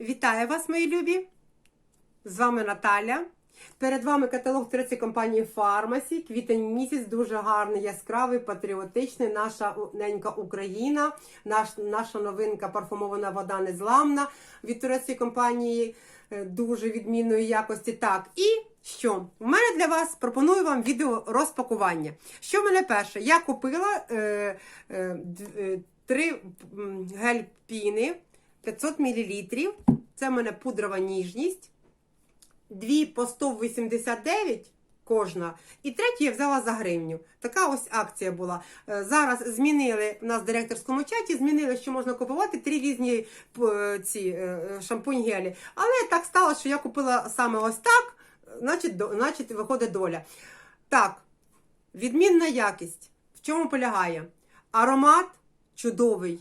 Вітаю вас, мої любі! З вами Наталя. Перед вами каталог треці компанії Фармасі. Квітень місяць дуже гарний, яскравий, патріотичний. Наша ненька Україна, наш, наша новинка парфумована вода незламна від турецької компанії е, дуже відмінної якості. Так, і що? У мене для вас пропоную вам відео розпакування. Що в мене перше? Я купила е, е, е, три гель піни 500 мл. Це в мене пудрова ніжність. Дві по 189 кожна. І третю я взяла за гривню. Така ось акція була. Е, Зараз змінили в нас в директорському чаті, змінили, що можна купувати три різні ці е, шампунь гелі. Але так стало, що я купила саме ось так, значить, до- значить виходить доля. Так, відмінна якість. В чому полягає? Аромат чудовий.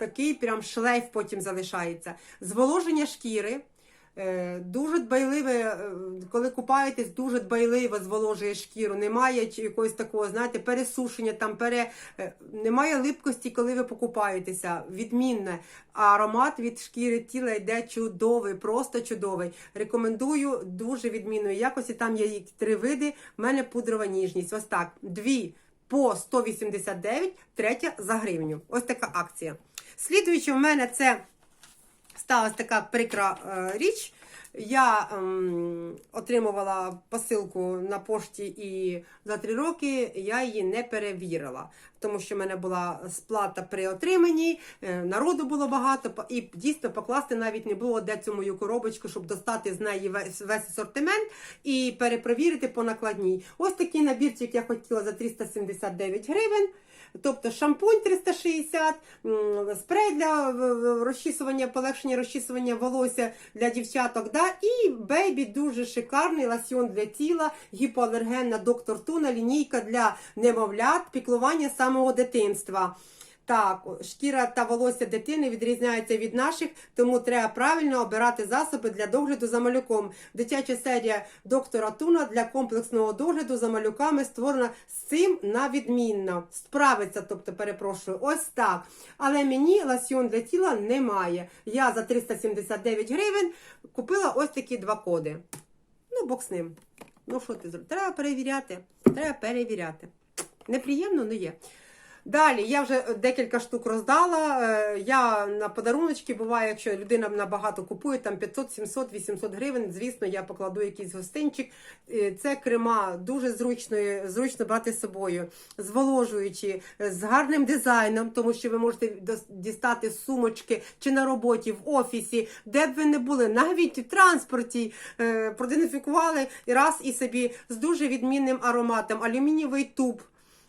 Такий прям шлейф потім залишається. Зволоження шкіри. е, Дуже дбайливе, е, коли купаєтесь, дуже дбайливо зволожує шкіру. Немає якогось такого, знаєте, пересушення, там пере... е, немає липкості, коли ви покупаєтеся. Відмінне. А аромат від шкіри тіла йде чудовий, просто чудовий. Рекомендую дуже відмінної якості. Там є три види. У мене пудрова ніжність. Ось так. Дві по 189, третя за гривню. Ось така акція. Слідуючи, в мене це сталася така прикра е, річ. Я ем, отримувала посилку на пошті і за три роки я її не перевірила, тому що в мене була сплата при отриманні, е, народу було багато, і дійсно покласти навіть не було де цю мою коробочку, щоб достати з неї весь, весь асортимент і перепровірити по накладній. Ось такий набірчик я хотіла за 379 гривень. Тобто шампунь 360, спрей для розчісування, полегшення розчісування волосся для дівчаток. Да? І бейбі дуже шикарний ласьйон для тіла, гіпоалергенна доктор Туна, лінійка для немовлят, піклування самого дитинства. Так, шкіра та волосся дитини відрізняються від наших, тому треба правильно обирати засоби для догляду за малюком. Дитяча серія доктора Туна для комплексного догляду за малюками створена з цим на відмінно. Справиться, тобто, перепрошую, ось так. Але мені ласьйон для тіла немає. Я за 379 гривень купила ось такі два коди. Ну, бог з ним. Ну, що ти зробиш? Треба перевіряти. Треба перевіряти. Неприємно, але є. Далі я вже декілька штук роздала. Е, Я на подаруночки буває, якщо людина набагато купує, там 500, 700, 800 гривень. Звісно, я покладу якийсь гостинчик. Е, Це крема дуже зручно, зручно брати з собою, зволожуючи, е, з гарним дизайном, тому що ви можете дістати сумочки чи на роботі, в офісі, де б ви не були, навіть в транспорті е, проденифікували раз і собі з дуже відмінним ароматом. Алюмінієвий туб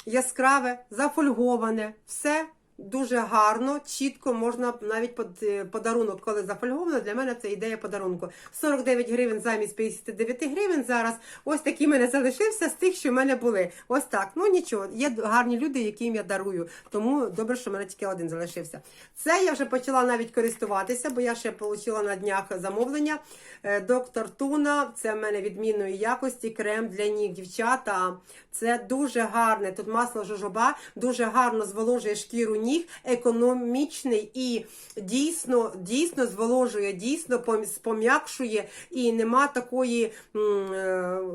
яскраве, зафольговане, все дуже гарно, чітко можна навіть под е, подарунок, коли зафольговано. Для мене це ідея подарунку. 49 гривень замість 59 гривень зараз. Ось такий мене залишився з тих, що в мене були. Ось так. Ну нічого, є гарні люди, яким я дарую. Тому добре, що в мене тільки один залишився. Це я вже почала навіть користуватися, бо я ще отримала на днях замовлення. Е, Доктор Туна, це в мене відмінної якості, крем для ніг, дівчата. Це дуже гарне. Тут масло жожоба дуже гарно зволожує шкіру ніг, економічний і дійсно, дійсно зволожує, дійсно пом- пом'якшує і нема такої е,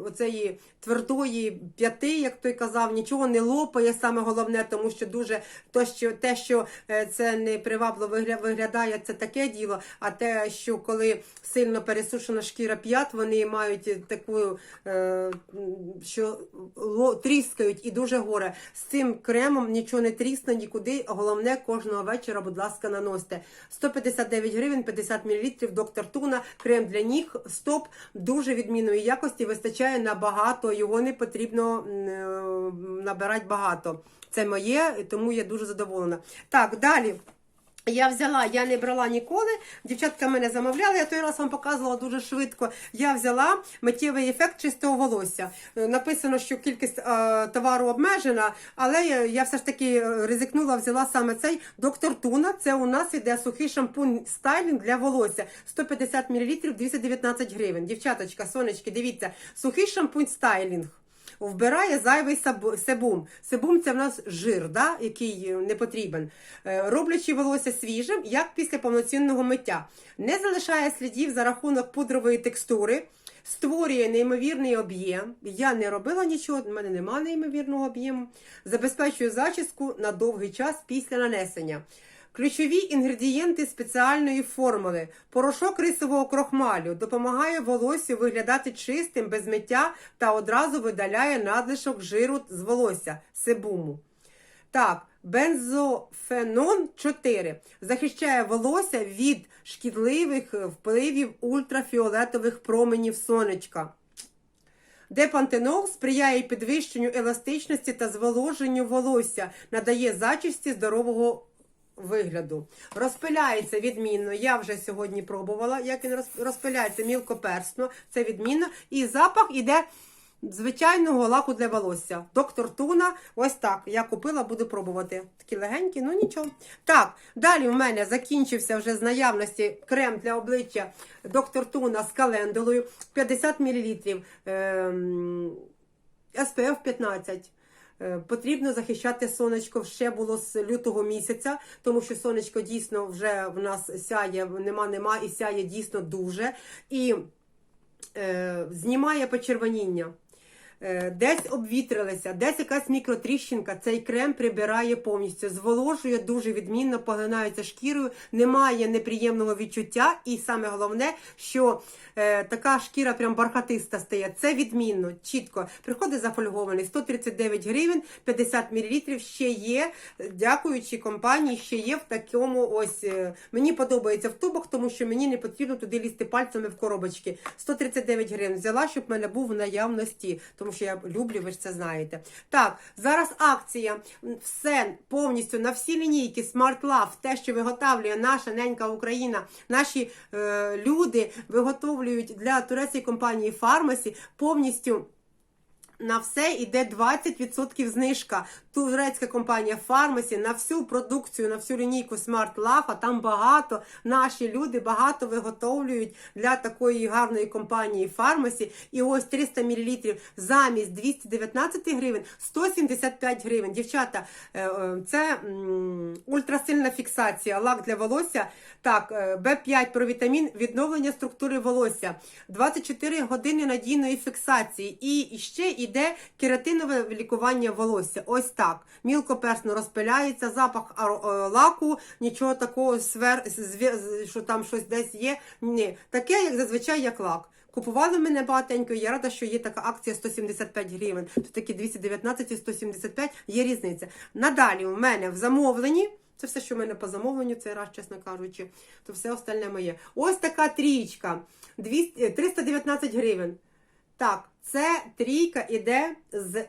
оцеї твердої п'яти, як той казав, нічого не лопає. Саме головне, тому що дуже то, що те, що е, це не привабливо вигля- виглядає, це таке діло. А те, що коли сильно пересушена шкіра п'ят, вони мають таку, е, що тріскають і дуже горе. З цим кремом нічого не трісне нікуди. Головне, кожного вечора, будь ласка, наносьте. 159 гривень, 50 мл, доктор Туна, крем для ніг, стоп, дуже відмінної якості, вистачає набагато, його не потрібно е, набирати багато. Це моє, тому я дуже задоволена. Так, далі. Я взяла, я не брала ніколи. Дівчатка мене замовляли, я той раз вам показувала дуже швидко. Я взяла миттєвий ефект чистого волосся. Е, Написано, що кількість е, товару обмежена, але я, я все ж таки е, ризикнула, взяла саме цей доктор Туна. Це у нас іде сухий шампунь стайлінг для волосся. 150 мл, 219 гривень. Дівчаточка, сонечки, дивіться, сухий шампунь стайлінг. Вбирає зайвий себум. Себум це в нас жир, да, який е, не потрібен. Е, Роблячи волосся свіжим, як після повноцінного миття. Не залишає слідів за рахунок пудрової текстури. Створює неймовірний об'єм. Я не робила нічого, в мене немає неймовірного об'єму. Забезпечує зачіску на довгий час після нанесення. Ключові інгредієнти спеціальної формули. Порошок рисового крохмалю допомагає волоссю виглядати чистим без миття та одразу видаляє надлишок жиру з волосся себуму. Так, бензофенон 4 захищає волосся від шкідливих впливів ультрафіолетових променів сонечка. Депантенол сприяє підвищенню еластичності та зволоженню волосся, надає зачісті здорового вигляду. Розпиляється відмінно. Я вже сьогодні пробувала, як він роз- розпиляється мілкоперсно, це відмінно. І запах іде звичайного лаку для волосся. Доктор Туна, ось так. Я купила, буду пробувати. Такі легенькі, ну нічого. Так, далі в мене закінчився вже з наявності крем для обличчя доктор Туна з календулою 50 мл. Ем, SPF 15. Е, Потрібно захищати сонечко ще було з лютого місяця, тому що сонечко дійсно вже в нас сяє, нема, нема і сяє дійсно дуже. І е, знімає почервоніння. Е, Десь обвітрилися, десь якась мікротріщинка, цей крем прибирає повністю, зволожує дуже відмінно, поглинається шкірою, немає неприємного відчуття, і саме головне, що е, така шкіра прям бархатиста стає. Це відмінно, чітко. Приходить зафольгований 139 гривень, 50 мл ще є. Дякуючи компанії, ще є в такому ось. е, Мені подобається в тубах, тому що мені не потрібно туди лізти пальцями в коробочки. 139 гривень взяла, щоб в мене був в наявності, тому що я люблю, ви ж це знаєте. Так, зараз акція. Все повністю на всі лінійки Smart Love, те, що виготовлює наша ненька Україна, наші е, люди виготовлюють для турецької компанії Фармасі повністю. На все йде 20% знижка. Турецька компанія Фармасі на всю продукцію, на всю лінійку Smart Love, а там багато наші люди багато виготовлюють для такої гарної компанії Фармасі. І ось 300 мл замість 219 гривень 175 гривень. Дівчата, е, е, це ультрасильна фіксація, лак для волосся. Так, е, Б5 про вітамін, відновлення структури волосся, 24 години надійної фіксації. І ще йде кератинове лікування волосся. Ось так. Мілкоперсно розпиляється, запах е, лаку, нічого такого, свер, що там щось десь є. Ні, таке, як зазвичай, як лак. Купували мене багатенько, я рада, що є така акція 175 гривень. Тут такі 219 і 175, є різниця. Надалі у мене в замовленні. Це все, що в мене по замовленню, цей раз, чесно кажучи, то все остальне моє. Ось така трійка. 200, е, 319 гривень. Так, це трійка іде з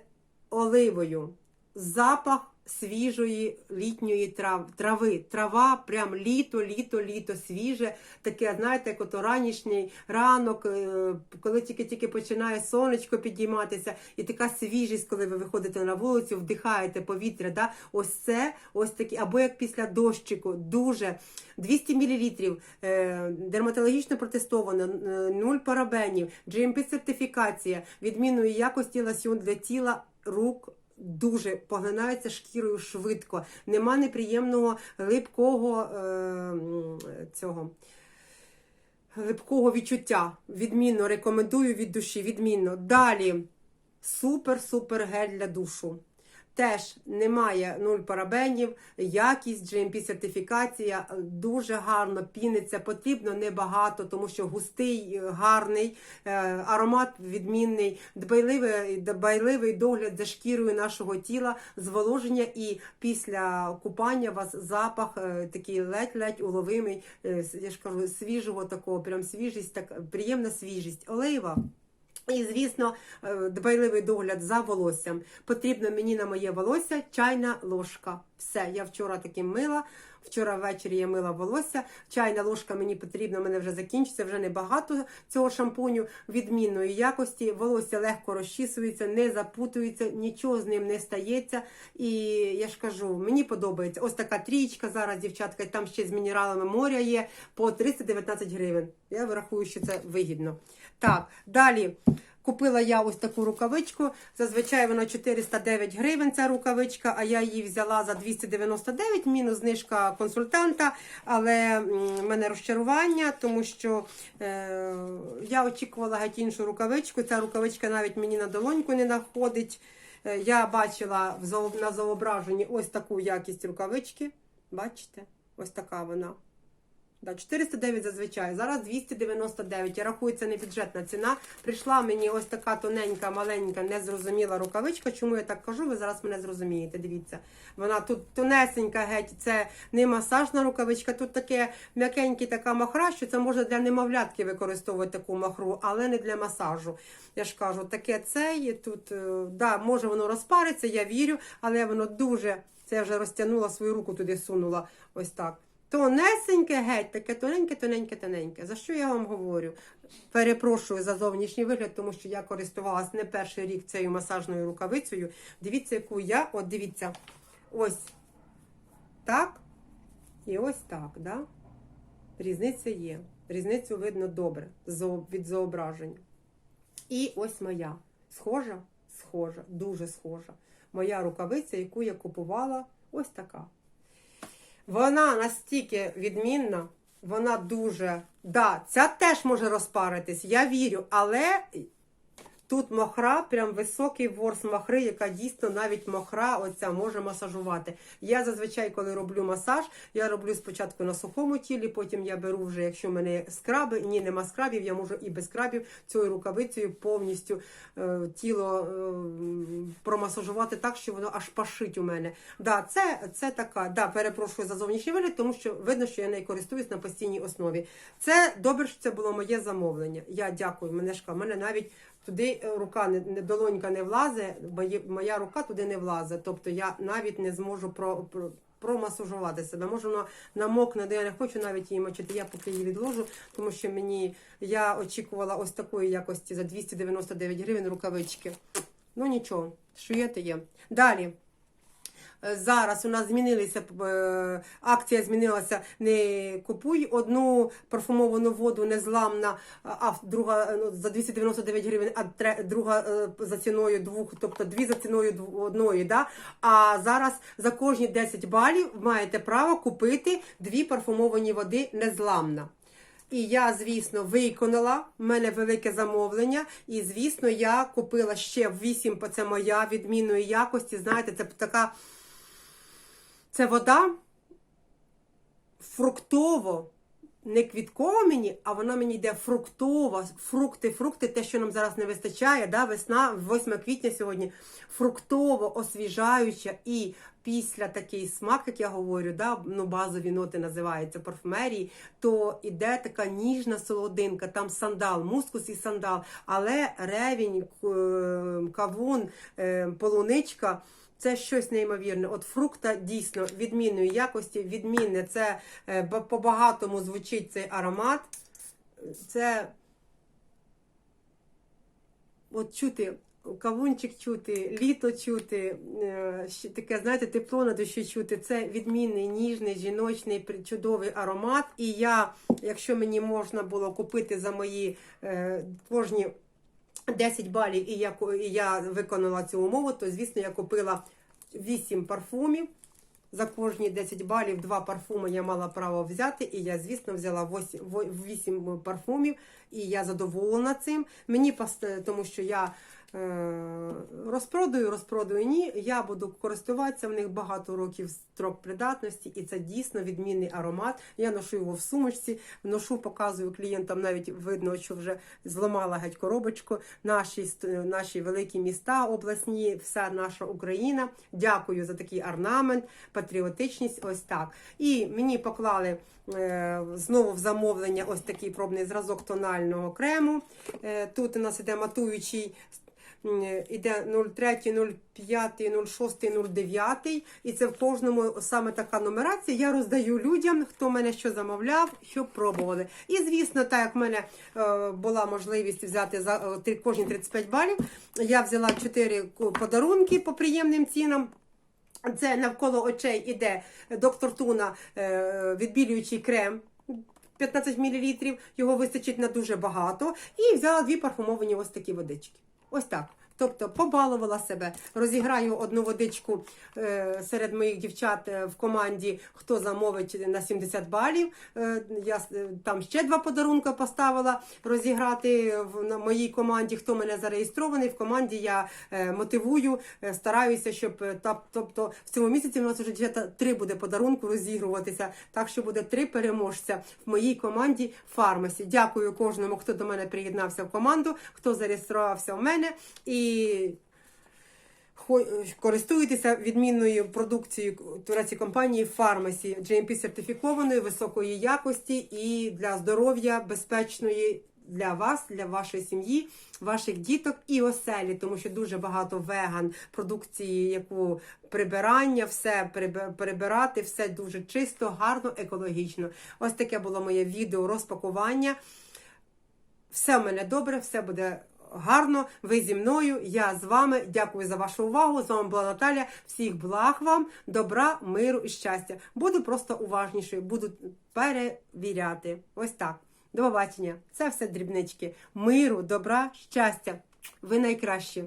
оливою. Запах свіжої літньої трав, трави. Трава, прям літо, літо, літо, свіже. Таке, знаєте, як ото ранішній ранок, е, коли тільки-тільки починає сонечко підійматися, і така свіжість, коли ви виходите на вулицю, вдихаєте повітря. Да? Ось це, ось такі, або як після дощику, дуже 200 мл, е, дерматологічно протестовано, е, нуль парабенів, GMP сертифікація, відмінної якості ласьон для тіла, рук. Дуже поглинається шкірою швидко. Нема неприємного липкого е, цього липкого відчуття. Відмінно рекомендую від душі. Відмінно. Далі супер-супер гель для душу. Теж немає нуль парабенів, якість, GMP сертифікація дуже гарно піниться. Потрібно небагато, тому що густий, е, гарний, е, аромат відмінний, дбайливий, дбайливий догляд за шкірою нашого тіла, зволоження і після купання у вас запах е, такий ледь-ледь уловимий, е, я ж кажу, свіжого такого, прям свіжість, так приємна свіжість. Олива. І, звісно, е, дбайливий догляд за волоссям. Потрібно мені на моє волосся чайна ложка. Все, я вчора таким мила. Вчора ввечері я мила волосся. Чайна ложка мені потрібна, мене вже закінчиться, вже небагато цього шампуню відмінної якості. Волосся легко розчісується, не запутується, нічого з ним не стається. І я ж кажу, мені подобається. Ось така трієчка зараз, дівчатка, там ще з мінералами моря є по 319 гривень. Я врахую, що це вигідно. Так, далі. Купила я ось таку рукавичку. Зазвичай вона 409 гривень. Ця рукавичка, а я її взяла за 299, мінус знижка консультанта. Але в мене розчарування, тому що е, я очікувала геть іншу рукавичку. Ця рукавичка навіть мені на долоньку не находить. Е, Я бачила в на зображенні ось таку якість рукавички. Бачите? Ось така вона. Да, 409 зазвичай, зараз 299. Я рахую, не бюджетна ціна. Прийшла мені ось така тоненька, маленька, незрозуміла рукавичка. Чому я так кажу? Ви зараз мене зрозумієте. Дивіться. Вона тут тонесенька геть, це не масажна рукавичка, тут таке м'якеньке така махра, що це можна для немовлятки використовувати таку махру, але не для масажу. Я ж кажу, таке це є тут, е, да, може воно розпариться, я вірю, але воно дуже. Це я вже розтягнула свою руку туди, сунула. Ось так. Тонесеньке, геть, таке тоненьке, тоненьке, тоненьке. За що я вам говорю? Перепрошую за зовнішній вигляд, тому що я користувалась не перший рік цією масажною рукавицею. Дивіться, яку я, от дивіться, ось так і ось так, да? Різниця є. Різницю видно добре від зображення. І ось моя. Схожа? Схожа, дуже схожа. Моя рукавиця, яку я купувала, ось така. Вона настільки відмінна, вона дуже. Да, ця теж може розпаритись, я вірю, але тут мохра, прям високий ворс мохри, яка дійсно навіть мохра оця може масажувати. Я зазвичай, коли роблю масаж, я роблю спочатку на сухому тілі, потім я беру вже, якщо в мене скраби, ні, нема скрабів, я можу і без скрабів цією рукавицею повністю е, тіло е, промасажувати так, що воно аж пашить у мене. Да, це, це така, да, перепрошую за зовнішній вигляд, тому що видно, що я нею користуюсь на постійній основі. Це добре, що це було моє замовлення. Я дякую, менешка. У мене навіть туди е, рука не, долонька не моє- моя рука туди не влазить. Тобто я навіть не зможу про. про Промасажувати себе, може воно намокне, де я не хочу навіть її мочити. Я поки її відложу, тому що мені я очікувала ось такої якості за 299 гривень рукавички. Ну нічого, то є. Далі. Е, Зараз у нас змінилися е, акція змінилася. Не купуй одну парфумовану воду незламна, а друга е, ну, за 299 гривень, а тре- друга е, за ціною двох, тобто дві за ціною одної. Да? А зараз за кожні 10 балів маєте право купити дві парфумовані води незламна. І я, звісно, виконала. У мене велике замовлення. І, звісно, я купила ще 8, це моя відмінної якості. Знаєте, це така це вода фруктово, не квіткова мені, а вона мені йде фруктова. Фрукти, фрукти, те, що нам зараз не вистачає. Да? Весна, 8 квітня сьогодні. Фруктово, освіжаюча і після такий смак, як я говорю, да? ну, базові ноти називаються парфумерії, то іде така ніжна солодинка, там сандал, мускус і сандал, але ревінь, кавун, е, полуничка. Це щось неймовірне. От фрукта дійсно відмінної якості, відмінне. Це е, по-багатому звучить цей аромат. Це от чути, кавунчик чути, літо чути, е, таке, знаєте, тепло на душі чути. Це відмінний, ніжний, жіночний, чудовий аромат. І я, якщо мені можна було купити за мої е, кожні 10 балів, і я, і я виконала цю умову, то звісно я купила 8 парфумів. За кожні 10 балів два парфуми я мала право взяти, і я, звісно, взяла 8, 8 парфумів, і я задоволена цим. Мені тому що я розпродаю, розпродаю ні. Я буду користуватися в них багато років строк придатності, і це дійсно відмінний аромат. Я ношу його в сумочці, ношу, показую клієнтам, навіть видно, що вже зламала геть коробочку. Наші, наші великі міста обласні, вся наша Україна. Дякую за такий орнамент, патріотичність. Ось так. І мені поклали. е, Знову в замовлення ось такий пробний зразок тонального крему. Е, Тут у нас іде матуючий іде 03, 05, 06, 09. І це в кожному саме така нумерація. Я роздаю людям, хто мене що замовляв, щоб пробували. І звісно, так як в мене е, була можливість взяти за е, кожні 35 балів, я взяла 4 подарунки по приємним цінам. Це навколо очей іде доктор Туна е, відбілюючий крем. 15 мл, його вистачить на дуже багато. І взяла дві парфумовані ось такі водички. Ось так. Тобто побалувала себе, розіграю одну водичку е, серед моїх дівчат е, в команді, хто замовить на 70 балів. Е, я там ще два подарунки поставила розіграти в моїй команді. Хто мене зареєстрований в команді, я мотивую, стараюся, щоб та- тобто в цьому місяці у нас вже три буде подарунку розігруватися. Так що буде три переможця в моїй команді Фармасі. Дякую кожному, хто до мене приєднався в команду, хто зареєструвався в мене і хо- користуєтеся відмінною продукцією турецької компанії Фармасі, GMP сертифікованої високої якості і для здоров'я безпечної. Для вас, для вашої сім'ї, ваших діток і оселі, тому що дуже багато веган продукції, яку прибирання, все прибирати, все дуже чисто, гарно, екологічно. Ось таке було моє відео розпакування. Все в мене добре, все буде гарно. Ви зі мною, я з вами. Дякую за вашу увагу. З вами була Наталя. Всіх благ вам, добра, миру і щастя. Буду просто уважнішою, буду перевіряти. Ось так. До побачення. Це все дрібнички. Миру, добра, щастя. Ви найкращі.